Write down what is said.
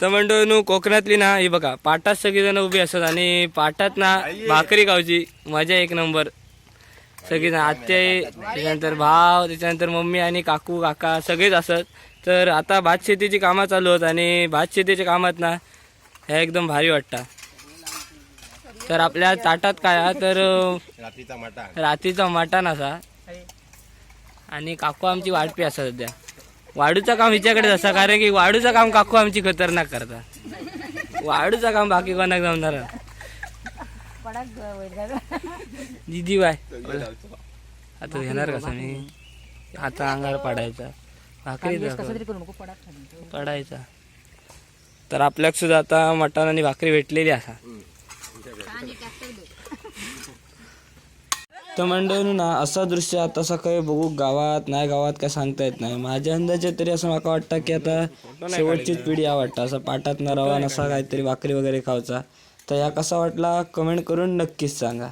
तर मंडळी कोकणातली ना ही बघा पाटात सगळीजण उभी असतात आणि पाटात ना भाकरी खाऊची मजा एक नंबर. सगळीजण आत्या त्याच्यानंतर भाव त्याच्यानंतर मम्मी आणि काकू काका सगळेच असत तर आता भात शेतीची कामं चालू आहेत आणि भात शेतीच्या कामात ना हे एकदम भारी वाटतं. तर आपल्या ताटात काय तर रात्रीचा मटा. रात्रीचा मटण असा. आणि काकू आमची वाटपी असा सध्या. वाढूचं काम हिच्याकडेच असा कारण की वाढूचं काम काकू आमची खतरनाक करता वाढूचं काम बाकी कोणाक जमणार? दिदी बाय. आता घेणार कसा मी आता अंगार पडायचा. भाकरी. पडायचा. तर आपल्याक सुद्धा आता मटण आणि भाकरी भेटलेली असा तर मंडळी ना असं दृश्य आता सकाळी बघू गावात नाही गावात काय सांगता येत नाही. माझ्या अंदाजे तरी असं मला वाटतं की आता शेवटचीच पिढी आवडतं असं पाटात न रवा नसा काहीतरी भाकरी वगैरे खायचा तर या कसा वाटला कमेंट करून नक्कीच सांगा.